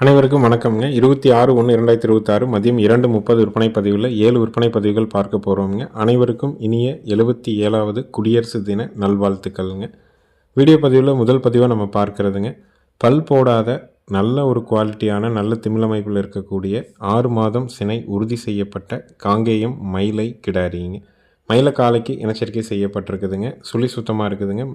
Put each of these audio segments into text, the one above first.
அனைவருக்கும் வணக்கம்ங்க. இருபத்தி ஆறு ஒன்று இரண்டாயிரத்தி இருபத்தாறு மதியம் இரண்டு முப்பது விற்பனை பதிவில் ஏழு விற்பனை பதிவுகள் பார்க்க போகிறோம்ங்க அனைவருக்கும் இனிய எழுபத்தி ஏழாவது குடியரசு தின நல்வாழ்த்துக்கள்ங்க. வீடியோ பதிவில் முதல் பதிவாக நம்ம பார்க்கறதுங்க. பல் போடாத நல்ல ஒரு குவாலிட்டியான நல்ல திமிழமைப்பில் இருக்கக்கூடிய ஆறு மாதம் சினை உறுதி செய்யப்பட்ட காங்கேயம் மயிலை கிடாரிங்க. மயில காலைக்கு இனச்சரிக்கை செய்யப்பட்டிருக்குதுங்க. சுழி சுத்தமாக இருக்குதுங்க.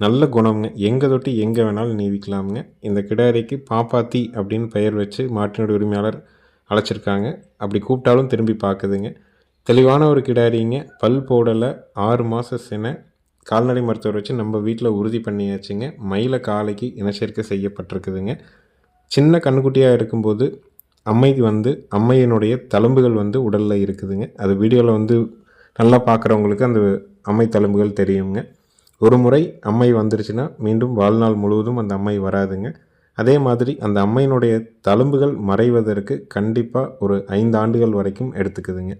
நல்ல குணம்ங்க. எங்கே தொட்டி எங்கே வேணாலும் நீவிக்கலாமுங்க. இந்த கிடாரிக்கு பாப்பாத்தி அப்படின்னு பெயர் வச்சு மாட்டினோட உரிமையாளர் அழைச்சிருக்காங்க. அப்படி கூப்பிட்டாலும் திரும்பி பார்க்குதுங்க. தெளிவான ஒரு கிடாரிங்க. பல் போடலை. ஆறு மாதம் சினை. கால்நடை மருத்துவர் வச்சு நம்ம வீட்டில் உறுதி பண்ணியாச்சுங்க. மயில காலைக்கு இனச்சேர்க்கை செய்யப்பட்டிருக்குதுங்க. சின்ன கண்ணுக்குட்டியாக இருக்கும்போது அம்மைக்கு வந்து அம்மையினுடைய தழும்புகள் வந்து உடலில் இருக்குதுங்க. அது வீடியோவில் வந்து நல்லா பார்க்குறவங்களுக்கு அந்த அம்மை தழும்புகள் தெரியுங்க. ஒரு முறை அம்மை வந்துருச்சுன்னா மீண்டும் வாழ்நாள் முழுவதும் அந்த அம்மை வராதுங்க. அதே மாதிரி அந்த அம்மையினுடைய தழும்புகள் மறைவதற்கு கண்டிப்பாக ஒரு ஐந்து ஆண்டுகள் வரைக்கும் எடுத்துக்குதுங்க.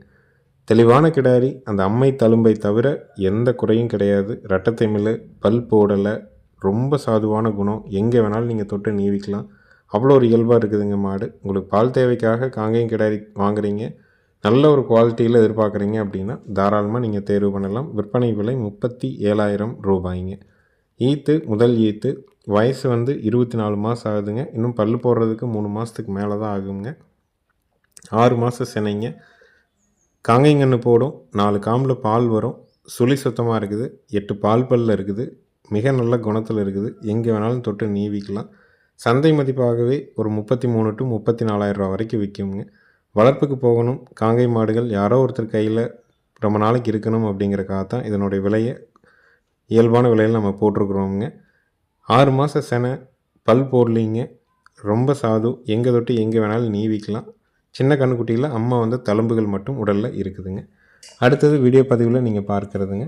தெளிவான கிடாரி அந்த அம்மை தழும்பை தவிர எந்த குறையும் கிடையாது. ரட்டத்தை மில்லு பல் போடலை ரொம்ப சாதுவான குணம். எங்கே வேணாலும் நீங்கள் தொட்டு நீவிக்கலாம். அவ்வளோ ஒரு இயல்பாக இருக்குதுங்க மாடு. உங்களுக்கு பால் தேவைக்காக காங்கேயம் கிடாரி வாங்குறீங்க. நல்ல ஒரு குவாலிட்டியில் எதிர்பார்க்குறீங்க அப்படின்னா தாராளமாக நீங்கள் தேர்வு பண்ணலாம். விற்பனை விலை முப்பத்தி ஏழாயிரம் ரூபாய்ங்க. ஈத்து முதல் ஈத்து. வயசு வந்து இருபத்தி நாலு மாதம் ஆகுதுங்க. இன்னும் பல் போடுறதுக்கு மூணு மாதத்துக்கு மேலே தான் ஆகுங்க. ஆறு மாதம் சினைங்க. காங்கைங்கன்று போடும். நாலு காம்பில் பால் வரும். சுழி சுத்தமாக இருக்குது. எட்டு பால் பல்ல இருக்குது. மிக நல்ல குணத்தில் இருக்குது. எங்கே வேணாலும் தொட்டு நீவிக்கலாம். சந்தை மதிப்பாகவே ஒரு முப்பத்தி மூணு டு முப்பத்தி நாலாயிரம் ரூபா வரைக்கும் விற்குங்க வளர்ப்புக்கு போகணும். காங்கை மாடுகள் யாரோ ஒருத்தர் கையில் ரொம்ப நாளைக்கு இருக்கணும் அப்படிங்கிறக்காக தான் இதனுடைய விலையை இயல்பான விலையில் நம்ம போட்டிருக்குறோங்க ஆறு மாத செனை பல் போடலிங்க. ரொம்ப சாது. எங்கே தொட்டு எங்கே வேணாலும் நீவிக்கலாம் சின்ன கண்ணுக்குட்டியில் அம்மா வந்து தழும்புகள் மட்டும் உடலில் இருக்குதுங்க. அடுத்தது வீடியோ பதிவில் நீங்கள் பார்க்குறதுங்க.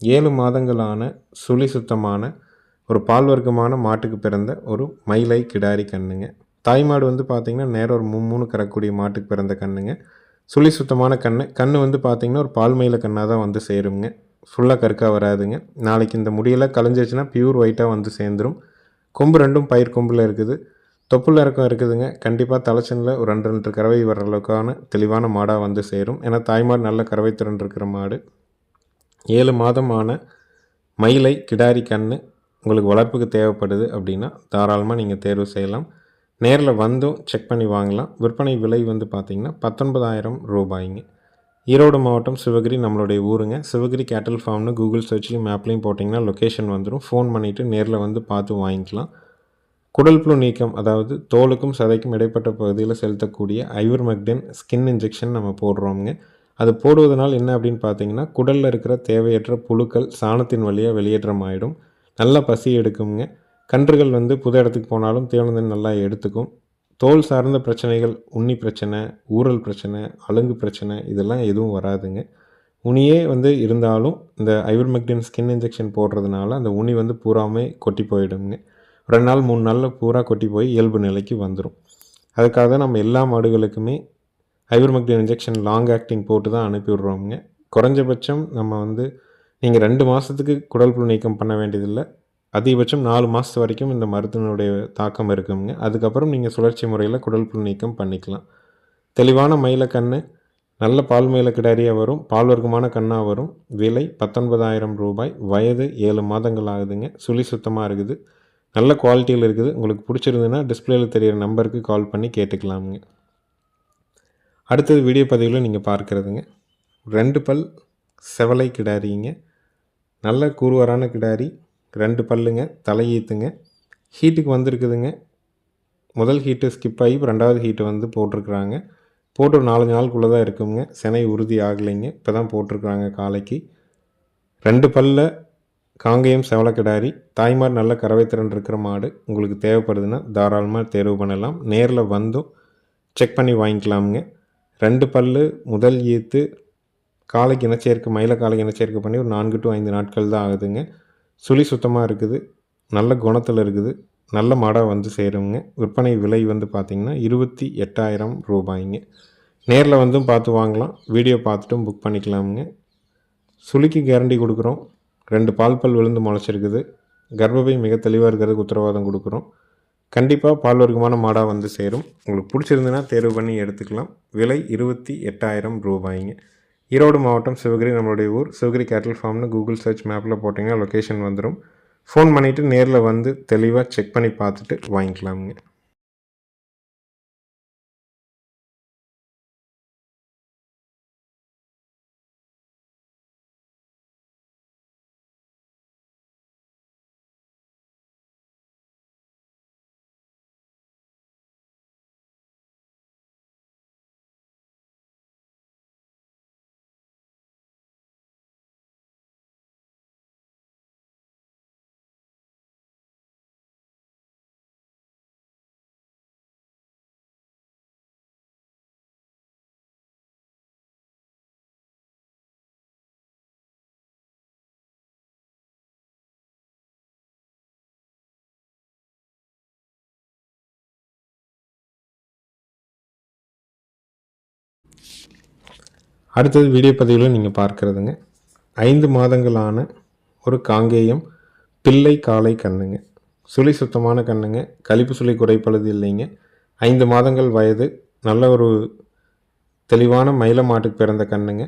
ஏழு மாதங்களான சுழி சுத்தமான ஒரு பால் வர்க்கமான மாட்டுக்கு பிறந்த ஒரு மயிலை கிடாரி கண்ணுங்க. தாய் மாடு வந்து பார்த்திங்கன்னா நேரம் ஒரு மும்முன்னு கறக்கூடிய மாட்டுக்கு பிறந்த கண்ணுங்க. சுழி சுத்தமான கண்ணு. கண்ணு வந்து பார்த்திங்கன்னா ஒரு பால் மயில கண்ணாக தான் வந்து சேருங்க ஃபுல்லாக கருக்காக வராதுங்க. நாளைக்கு இந்த முடியெல்லாம் கலைஞ்சிச்சுன்னா பியூர் ஒயிட்டாக வந்து சேர்ந்துடும் கொம்பு ரெண்டும் பயிர் கொம்பில் இருக்குது. தொப்புள் இறக்கம் இருக்குதுங்க. கண்டிப்பாக தலைச்சனில் ஒரு ரெண்டு ரெண்டு கறவை வர்ற அளவுக்கான தெளிவான மாடாக வந்து சேரும். ஏன்னா தாய்மாடு நல்ல கறவை திறன் இருக்கிற மாடு. ஏழு மாதமான மயிலை கிடாரி கண்ணு உங்களுக்கு வளர்ப்புக்கு தேவைப்படுது அப்படின்னா தாராளமாக நீங்கள் தேர்வு செய்யலாம். நேரில் வந்தும் செக் பண்ணி வாங்கலாம். விற்பனை விலை வந்து பார்த்திங்கன்னா பத்தொன்பதாயிரம் ரூபாய்ங்க. ஈரோடு மாவட்டம் சிவகிரி நம்மளுடைய ஊருங்க. சிவகிரி கேட்டல் ஃபார்ம்னு கூகுள் சர்ச்லேயும் மேப்லேயும் போட்டிங்கன்னா லொக்கேஷன் வந்துடும் ஃபோன் பண்ணிவிட்டு நேரில் வந்து பார்த்து வாங்கிக்கலாம். குடல் புழு நீக்கம் அதாவது தோலுக்கும் சதைக்கும் இடைப்பட்ட பகுதியில் செலுத்தக்கூடிய ஐவர்மெக்டின் ஸ்கின் இன்ஜெக்ஷன் நம்ம போடுறோங்க அது போடுவதனால் என்ன அப்படின்னு பார்த்தீங்கன்னா குடலில் இருக்கிற தேவையற்ற புழுக்கள் சாணத்தின் வழியாக வெளியேற்றம் ஆகிடும் நல்லா பசி எடுக்குங்க கன்றுகள் வந்து புது இடத்துக்கு போனாலும் தீவனத்தை நல்லா எடுத்துக்கும். தோல் சார்ந்த பிரச்சனைகள் உண்ணி பிரச்சனை ஊறல் பிரச்சனை அழுங்கு பிரச்சனை இதெல்லாம் எதுவும் வராதுங்க. உனியே வந்து இருந்தாலும் இந்த ஐவர்மெக்டின் ஸ்கின் இன்ஜெக்ஷன் போடுறதுனால அந்த உனி வந்து பூராமே கொட்டி போயிடுங்க ரெண்டு நாள் மூணு நாளில் பூரா கொட்டி போய் இயல்பு நிலைக்கு வந்துடும் அதுக்காக தான் நம்ம எல்லா மாடுகளுக்குமே ஐவர்மெக்டின் இன்ஜெக்ஷன் லாங் ஆக்டிங் போட்டு தான் அனுப்பிவிடுறோமுங்க குறைஞ்சபட்சம் நம்ம வந்து நீங்கள் ரெண்டு மாதத்துக்கு குடல் புழு நீக்கம் பண்ண வேண்டியதில்லை. அதிகபட்சம் நாலு மாதத்து வரைக்கும் இந்த மருத்துவனுடைய தாக்கம் இருக்குங்க. அதுக்கப்புறம் நீங்கள் சுழற்சி முறையில் குடல் புழு நீக்கம் பண்ணிக்கலாம். தெளிவான மயில நல்ல பால் மயில கிடாரியாக வரும் பால் வர்க்கமான கண்ணாக வரும். விலை பத்தொன்பதாயிரம் ரூபாய். வயது ஏழு மாதங்கள் ஆகுதுங்க. சுழி சுத்தமாக இருக்குது. நல்ல குவாலிட்டியில் இருக்குது. உங்களுக்கு பிடிச்சிருந்ததுன்னா டிஸ்பிளேயில் தெரியிற நம்பருக்கு கால் பண்ணி கேட்டுக்கலாமுங்க. அடுத்தது வீடியோ பதிவில் நீங்கள் பார்க்குறதுங்க. ரெண்டு பல் செவலை கிடாரிங்க. நல்ல கூறுவரான கிடாரி. ரெண்டு பல்லுங்க தலையீத்துங்க ஹீட்டுக்கு வந்திருக்குதுங்க. முதல் ஹீட்டு ஸ்கிப் ஆகி இப்போ ரெண்டாவது ஹீட்டு வந்து போட்டிருக்குறாங்க. போட்டு ஒரு நாலஞ்சு நாளுக்குள்ளே தான் இருக்குங்க. சினை உறுதி ஆகலைங்க. இப்போ தான் போட்டிருக்குறாங்க காலைக்கு. ரெண்டு பல்ல காங்கேயம் செவலக்கிடாரி தாய்மார் நல்ல கறவை திறன் இருக்கிற மாடு. உங்களுக்கு தேவைப்படுதுன்னா தாராளமாக தேர்வு பண்ணலாம். நேரில் வந்தும் செக் பண்ணி வாங்கிக்கலாமுங்க. ரெண்டு பல்லு முதல் ஈத்து காலைக்கு இனச்சேர்க்கை மயில காலைக்கு இனச்சேர்க்கை பண்ணி ஒரு நான்கு டு ஐந்து நாட்கள் தான் ஆகுதுங்க. சுழி சுத்தமாக இருக்குது நல்ல குணத்தில் இருக்குது நல்ல மாடாக வந்து சேருங்க. விற்பனை விலை வந்து பார்த்திங்கன்னா இருபத்தி எட்டாயிரம் ரூபாய்ங்க. நேரில் வந்தும் பார்த்து வாங்கலாம் வீடியோ பார்த்துட்டும் புக் பண்ணிக்கலாமுங்க. சுளிக்கு கேரண்டி கொடுக்குறோம். ரெண்டு பால் பல் விழுந்து முளைச்சிருக்குது. கர்ப்பப்பை மிக தெளிவாக இருக்கிறதுக்கு உத்தரவாதம் கொடுக்குறோம். கண்டிப்பாக பால் வர்க்கமான மாடாக வந்து சேரும். உங்களுக்கு பிடிச்சிருந்துன்னா தேர்வு பண்ணி எடுத்துக்கலாம். விலை இருபத்தி எட்டாயிரம் ரூபாய்ங்க. ஈரோடு மாவட்டம் சிவகிரி நம்மளுடைய ஊர். சிவகிரி கேட்டல் ஃபார்ம்னு கூகுள் சர்ச் மேப்பில் போட்டிங்கன்னா லொக்கேஷன் வந்துடும் ஃபோன் பண்ணிவிட்டு நேரில் வந்து தெளிவாக செக் பண்ணி பார்த்துட்டு வாங்கிக்கலாமுங்க. அடுத்தது வீடியோ பதிவில் நீங்கள் பார்க்குறதுங்க. ஐந்து மாதங்களான ஒரு காங்கேயம் பிள்ளை காளை கண்ணுங்க. சுழி சுத்தமான கண்ணுங்க. கழிப்பு சுழி குறைப்பழுது இல்லைங்க. ஐந்து மாதங்கள் வயது நல்ல ஒரு தெளிவான மயில மாட்டுக்கு பிறந்த கண்ணுங்க.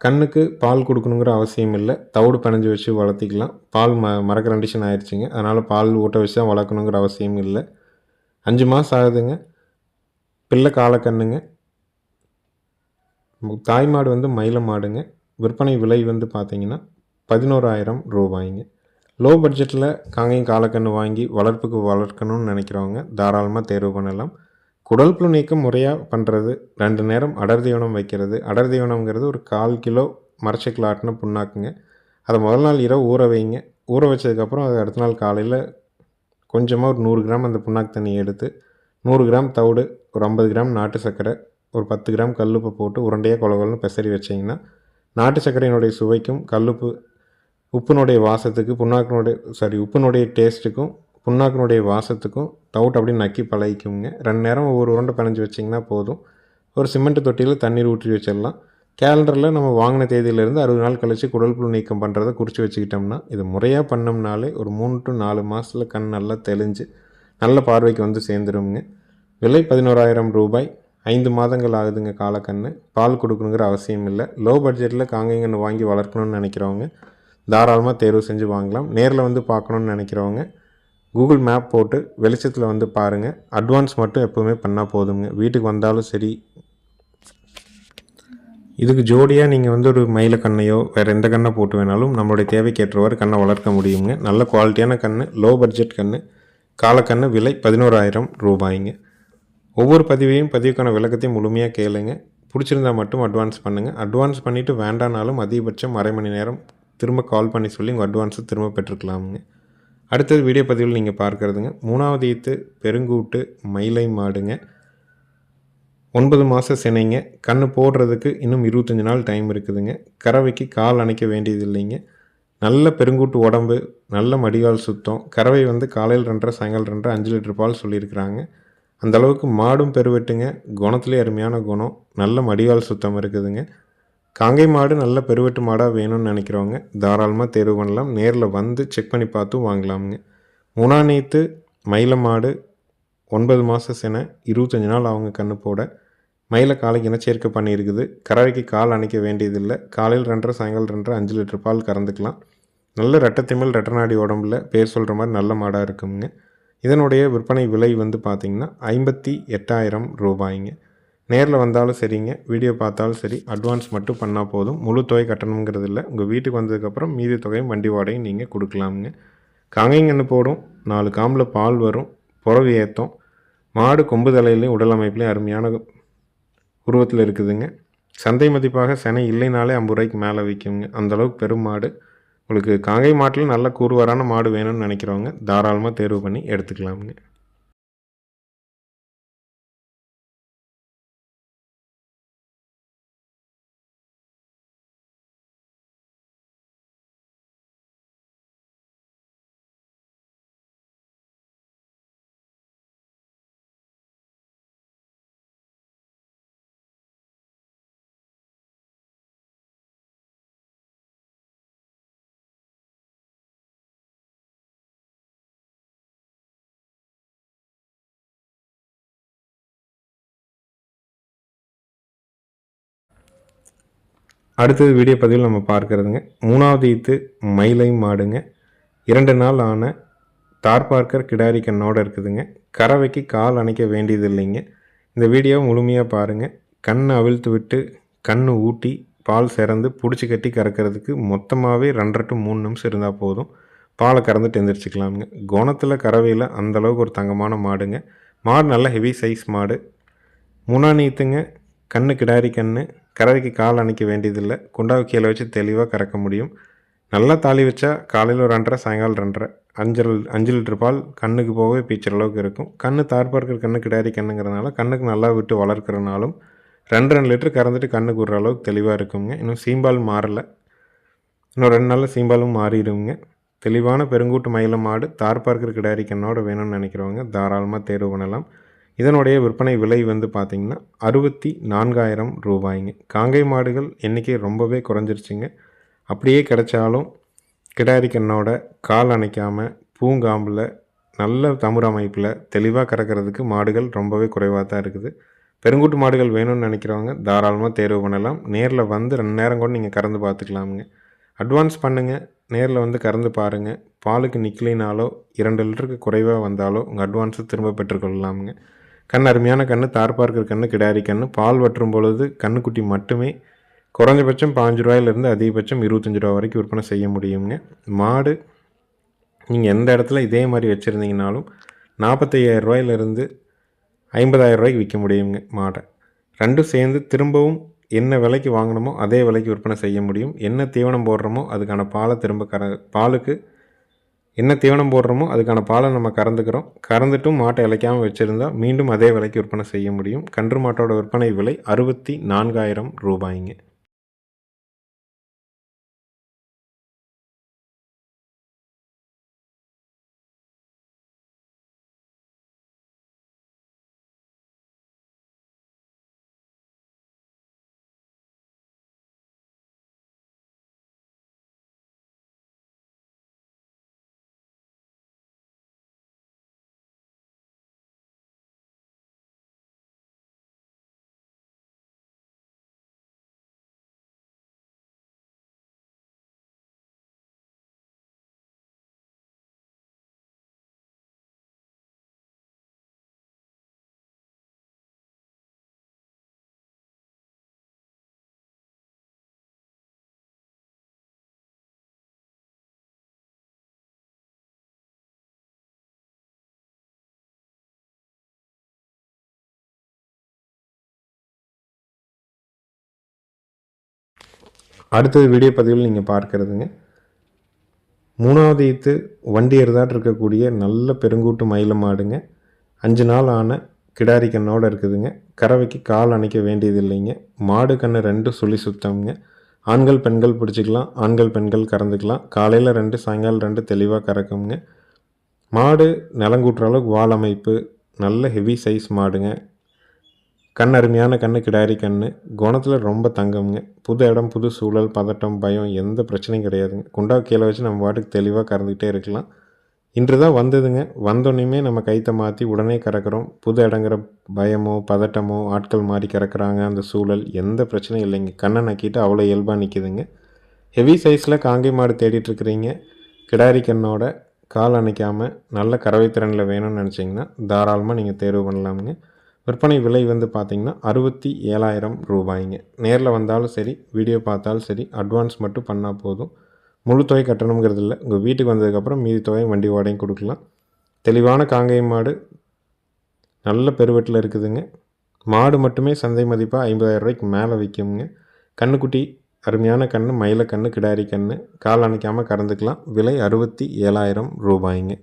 கண்ணுக்கு பால் கொடுக்கணுங்கிற அவசியம் இல்லை. தவிடு பனைஞ்சு வச்சு வளர்த்திக்கலாம். பால் ம மர கண்டிஷன் ஆயிடுச்சுங்க அதனால் பால் ஊட்ட வச்சு தான் வளர்க்கணுங்கிற அவசியம் இல்லை. அஞ்சு மாதம் ஆகுதுங்க. பிள்ளை காலக்கண்ணுங்க தாய் மாடு வந்து மயில மாடுங்க. விற்பனை விலை வந்து பார்த்திங்கன்னா பதினோராயிரம் ரூபாய்ங்க. லோ பட்ஜெட்டில் காங்கையும் காலக்கன்று வாங்கி வளர்ப்புக்கு வளர்க்கணும்னு நினைக்கிறவங்க தாராளமாக தேர்வு பண்ணலாம். குடல் புழு நீக்கம் முறையாக பண்ணுறது ரெண்டு நேரம் அடர் தீவனம் வைக்கிறது. அடர் தீவனம்ங்கிறது ஒரு கால் கிலோ மரச்சக்கில் ஆட்டின புண்ணாக்குங்க. அதை முதல் நாள் இரவு ஊற வைங்க. ஊற வச்சதுக்கப்புறம் அது அடுத்த நாள் காலையில் கொஞ்சமாக ஒரு நூறு கிராம் அந்த புண்ணாக்கு தண்ணியை எடுத்து நூறு கிராம் தவிடு ஒரு ஐம்பது கிராம் நாட்டு சர்க்கரை ஒரு பத்து கிராம் கல்லுப்பை போட்டு உருண்டையாக கொலகொலன்னு பெசரி வச்சிங்கன்னா நாட்டு சர்க்கரையினுடைய சுவைக்கும் கல்லுப்பு உப்பினுடைய வாசத்துக்கு புண்ணாக்கினுடைய சாரி உப்பினுடைய டேஸ்ட்டுக்கும் புண்ணாக்கினுடைய வாசத்துக்கும் தவுட் அப்படியே நக்கி பழகிக்குங்க. ரெண்டு நேரம் ஒவ்வொரு உருண்டை பிணைஞ்சி வச்சிங்கன்னா போதும். ஒரு சிமெண்ட் தொட்டியில் தண்ணீர் ஊற்றி வச்சிடலாம். கேலண்டரில் நம்ம வாங்கின தேதியிலேருந்து அறுபது நாள் கழித்து குடல் புழு நீக்கம் பண்ணுறதை குறித்து வச்சுக்கிட்டோம்னா இது முறையாக பண்ணோம்னாலே ஒரு மூணு டு நாலு மாதத்தில் கண் நல்லா தெளிஞ்சு நல்ல பார்வைக்கு வந்து சேர்ந்துருங்க. விலை பதினோராயிரம் ரூபாய். ஐந்து மாதங்கள் ஆகுதுங்க காலக்கண்ணு. பால் கொடுக்கணுங்கிற அவசியம் இல்லை. லோ பட்ஜெட்டில் காங்கைங்கன்று வாங்கி வளர்க்கணும்னு நினைக்கிறவங்க தாராளமாக தேர்வு செஞ்சு வாங்கலாம். நேரில் வந்து பார்க்கணுன்னு நினைக்கிறவங்க கூகுள் மேப் போட்டு வெளிச்சத்தில் வந்து பாருங்கள் அட்வான்ஸ் மட்டும் எப்போவுமே பண்ணால் போதுங்க வீட்டுக்கு வந்தாலும் சரி. இதுக்கு ஜோடியாக நீங்கள் வந்து ஒரு மயில கண்ணையோ வேறு எந்த கண்ணை போட்டு வேணாலும் நம்மளுடைய தேவைக்கேற்றவாறு கண்ணை வளர்க்க முடியுங்க. நல்ல குவாலிட்டியான கண் லோ பட்ஜெட் கண் காலக்கண்ணு விலை பதினோராயிரம் ரூபாய்ங்க. ஒவ்வொரு பதிவையும் பதிவுக்கான விளக்கத்தையும் முழுமையாக கேளுங்க. பிடிச்சிருந்தால் மட்டும் அட்வான்ஸ் பண்ணுங்கள் அட்வான்ஸ் பண்ணிவிட்டு வேண்டானாலும் அதிகபட்சம் அரை மணி நேரம் திரும்ப கால் பண்ணி சொல்லி உங்கள் அட்வான்ஸை திரும்ப பெற்றுக்கலாமுங்க. அடுத்தது வீடியோ பதிவில் நீங்கள் பார்க்குறதுங்க. மூணாவது ஈத்து பெருங்கூட்டு மயிலை மாடுங்க. ஒன்பது மாத சினைங்க. கண் போடுறதுக்கு இன்னும் இருபத்தஞ்சி நாள் டைம் இருக்குதுங்க. கறவைக்கு கால் அணைக்க வேண்டியது இல்லைங்க நல்ல பெருங்கூட்டு உடம்பு நல்ல மடிகால் சுத்தம். கறவை வந்து காலையில் ரெண்டரை சாயங்காலம் ரெண்டரை அஞ்சு லிட்டர் பால் சொல்லியிருக்கிறாங்க. அந்தளவுக்கு மாடும் பெருவெட்டுங்க. குணத்துலேயே அருமையான குணம். நல்ல மடிவால் சுத்தம் இருக்குதுங்க. காங்கை மாடு நல்ல பெருவெட்டு மாடாக வேணும்னு நினைக்கிறவங்க தாராளமாக தேர்வு பண்ணலாம். நேரில் வந்து செக் பண்ணி பார்த்தும் வாங்கலாமுங்க. முனா நேத்து மயில மாடு ஒன்பது மாத சென இருபத்தஞ்சி நாள் அவங்க கண்ணு போட. மயில காலைக்கு இனச்சேர்க்கை பண்ணியிருக்குது? கறவைக்கு கால் அணைக்க வேண்டியதில்லை. காலையில் ரெண்டரை சாயங்காலம் ரெண்டரை அஞ்சு லிட்டர் பால் கறந்துக்கலாம். நல்ல ரெட்டத்திமல் ரெட்டநாடி உடம்புல பேர் சொல்கிற மாதிரி நல்ல மாடாக இருக்குங்க. இதனுடைய விற்பனை விலை வந்து பார்த்திங்கன்னா ஐம்பத்தி எட்டாயிரம் ரூபாய்ங்க. நேரில் வந்தாலும் சரிங்க வீடியோ பார்த்தாலும் சரி அட்வான்ஸ் மட்டும் பண்ணால் போதும். முழு தொகை கட்டணுங்கிறது இல்லை. உங்கள் வீட்டுக்கு வந்ததுக்கப்புறம் மீதி தொகையும் வண்டி வாடகையும் நீங்கள் கொடுக்கலாமுங்க. காங்கைங்கன்னு போடும் நாலு காம்பில் பால் வரும் புறவு ஏற்றம் மாடு கொம்பு தலையிலையும் உடல் அமைப்புலையும் அருமையான உருவத்தில் இருக்குதுங்க. சந்தை மதிப்பாக செனை இல்லைனாலே ஐம்பது ரூபாய்க்கு மேலே விற்குங்க அந்தளவுக்கு பெரும் மாடு. உங்களுக்கு காங்கை மாட்டில் நல்ல கூறுவாரான மாடு வேணும்னு நினைக்கிறவங்க தாராளமாக தேர்வு பண்ணி எடுத்துக்கலாமுங்க அடுத்தது வீடியோ பதிவில் நம்ம பார்க்கறதுங்க. மூணாவது ஈத்து மயிலை மாடுங்க. இரண்டு நாள் ஆன தார்பார்க்கர் கிடாரி கண்ணோட இருக்குதுங்க. கறவைக்கு கால் அணைக்க வேண்டியது இல்லைங்க இந்த வீடியோ முழுமையாக பாருங்கள் கண் அவிழ்த்து விட்டு கண் ஊட்டி பால் சிறந்து பிடிச்சி கட்டி கறக்கிறதுக்கு மொத்தமாகவே ரெண்டரை டு மூணு நிமிஷம் இருந்தால் போதும். பாலை கறந்துட்டு எந்திரிச்சிக்கலாமுங்க குணத்தில் கறவையில் அந்தளவுக்கு ஒரு தங்கமான மாடுங்க. மாடு நல்ல ஹெவி சைஸ் மாடு. முனா நீத்துங்க கண்ணு கிடாரி கண்ணு. கறவைக்கு கால் அணைக்க வேண்டியதில்லை. குண்டாவை கீழே வச்சு தெளிவாக கறக்க முடியும். நல்லா தாலி வச்சா காலையில் ஒரு ரெண்டரை சாயங்காலம் ரெண்டரை. அஞ்சு அஞ்சு லிட்டர் பால் கண்ணுக்கு போகவே பீச்சர் அளவுக்கு இருக்கும். கண்ணு தார்ப்பாக இருக்கிற கண்ணு கிடாரி கண்ணுங்கிறதுனால கண்ணுக்கு நல்லா விட்டு வளர்க்குறனாலும் ரெண்டு ரெண்டு லிட்டர் கறந்துட்டு கண்ணுக்கு விடுற அளவுக்கு தெளிவாக இருக்குங்க. இன்னும் சீம்பால் மாறலை. இன்னும் ரெண்டு நாளில் சீம்பாலும் மாறிடுங்க. தெளிவான பெருங்கூட்டு மயில மாடு தார்பார்க்கிற கிடாரி கண்ணோட வேணும்னு நினைக்கிறவங்க தாராளமாக தேர்வு பண்ணலாம். இதனுடைய விற்பனை விலை வந்து பார்த்திங்கன்னா அறுபத்தி நான்காயிரம் ரூபாய்ங்க. காங்கை மாடுகள் எண்ணிக்கை ரொம்பவே குறைஞ்சிருச்சுங்க. அப்படியே கிடைச்சாலும் கிடாரி கண்ணோட கால் அணைக்காமல் பூங்காம்பில் நல்ல தமிழ் அமைப்பில் தெளிவாக கறக்கிறதுக்கு மாடுகள் ரொம்பவே குறைவாக தான் இருக்குது. பெருங்கூட்டு மாடுகள் வேணும்னு நினைக்கிறவங்க தாராளமாக தேர்வு பண்ணலாம். நேரில் வந்து ரெண்டு நேரம் கூட நீங்கள் கறந்து பார்த்துக்கலாமுங்க. அட்வான்ஸ் பண்ணுங்கள் நேரில் வந்து கறந்து பாருங்கள் பாலுக்கு நிக்கலினாலோ இரண்டு லிட்டருக்கு குறைவாக வந்தாலோ உங்கள் அட்வான்ஸை திரும்ப பெற்றுக்கொள்ளலாமுங்க. கண் அருமையான கன்று தார்பார்க்கிற கன்று கிடாரி கன்று பால் வற்றும் பொழுது கண்ணுக்குட்டி மட்டுமே. குறைஞ்சபட்சம் பாஞ்சு ரூபாயிலிருந்து அதிகபட்சம் இருபத்தஞ்சி ரூபா வரைக்கும் விற்பனை செய்ய முடியுங்க மாடு நீங்கள் எந்த இடத்துல இதே மாதிரி வச்சுருந்தீங்கனாலும் நாற்பத்தையாயிரம் ரூபாயிலிருந்து ஐம்பதாயிரம் ரூபாய்க்கு விற்க முடியுங்க மாடை. ரெண்டும் சேர்ந்து திரும்பவும் என்ன விலைக்கு வாங்கினோமோ அதே விலைக்கு விற்பனை செய்ய முடியும். என்ன தீவனம் போடுறோமோ அதுக்கான பாலை திரும்ப கர பாலுக்கு என்ன தீவனம் போடுறோமோ அதுக்கான பாலை நம்ம கறந்துக்கிறோம். கறந்துட்டும் மாட்டை இழைக்காமல் வச்சுருந்தா மீண்டும் அதே விலைக்கு விற்பனை செய்ய முடியும். கன்று மாட்டோட விற்பனை விலை அறுபத்தி நான்காயிரம் ரூபாய்ங்க. அடுத்தது வீடியோ பதிவில் நீங்கள் பார்க்குறதுங்க. மூணாவது ஈத்து வண்டி எருதாட்டு இருக்கக்கூடிய நல்ல பெருங்கூட்டு மயில மாடுங்க அஞ்சு நாள் ஆன கிடாரி கண்ணோடு இருக்குதுங்க. கறவைக்கு கால் அணைக்க வேண்டியது இல்லைங்க மாடு கண்ணு ரெண்டு சுழி சுத்தம்ங்க. ஆண்கள் பெண்கள் பிடிச்சிக்கலாம். ஆண்கள் பெண்கள் கறந்துக்கலாம். காலையில் ரெண்டு சாயங்காலம் ரெண்டு தெளிவாக கறக்குங்க மாடு நிலங்கூட்டுற அளவுக்கு வால் அமைப்பு நல்ல ஹெவி சைஸ் மாடுங்க. கண் அருமையான கண்ணு கிடாரி கண்ணு. குணத்தில் ரொம்ப தங்கம்ங்க. புது இடம் புது சூழல் பதட்டம் பயம் எந்த பிரச்சனையும் கிடையாதுங்க. குண்டா கீழே வச்சு நம்ம பாட்டுக்கு தெளிவாக கறந்துக்கிட்டே இருக்கலாம். இன்று தான் வந்ததுங்க. வந்தோடனையுமே நம்ம கைத்தை மாற்றி உடனே கறக்கிறோம். புது இடங்கிற பயமோ பதட்டமோ ஆட்கள் மாறி கறக்குறாங்க. அந்த சூழல் எந்த பிரச்சனையும் இல்லைங்க. கண்ணை நக்கிட்டு அவ்வளோ இயல்பாக நிற்கிதுங்க ஹெவி சைஸில் காங்கை மாடு தேடிட்டுருக்குறீங்க கிடாரி கண்ணோட கால் அணைக்காமல் நல்ல கறவை திறனில் வேணும்னு நினச்சிங்கன்னா தாராளமாக நீங்கள் தேர்வு பண்ணலாமுங்க. விற்பனை விலை வந்து பார்த்திங்கன்னா அறுபத்தி ஏழாயிரம் ரூபாய்ங்க. நேரில் வந்தாலும் சரி வீடியோ பார்த்தாலும் சரி அட்வான்ஸ் மட்டும் பண்ணால் போதும். முழு தொகை கட்டணுங்கிறது இல்லை. உங்கள் வீட்டுக்கு வந்ததுக்கப்புறம் மீதி தொகையும் வண்டி வாடகையும் கொடுக்கலாம். தெளிவான காங்கேயம் மாடு நல்ல பெருவெட்டில் இருக்குதுங்க. மாடு மட்டுமே சந்தை மதிப்பாக ஐம்பதாயிரம் ரூபாய்க்கு மேலே விற்குங்க கண்ணுக்குட்டி அருமையான கன்று மயில கன்று கிடாரி கன்று கால் அணைக்காமல் கறந்துக்கலாம். விலை அறுபத்தி ஏழாயிரம் ரூபாய்ங்க.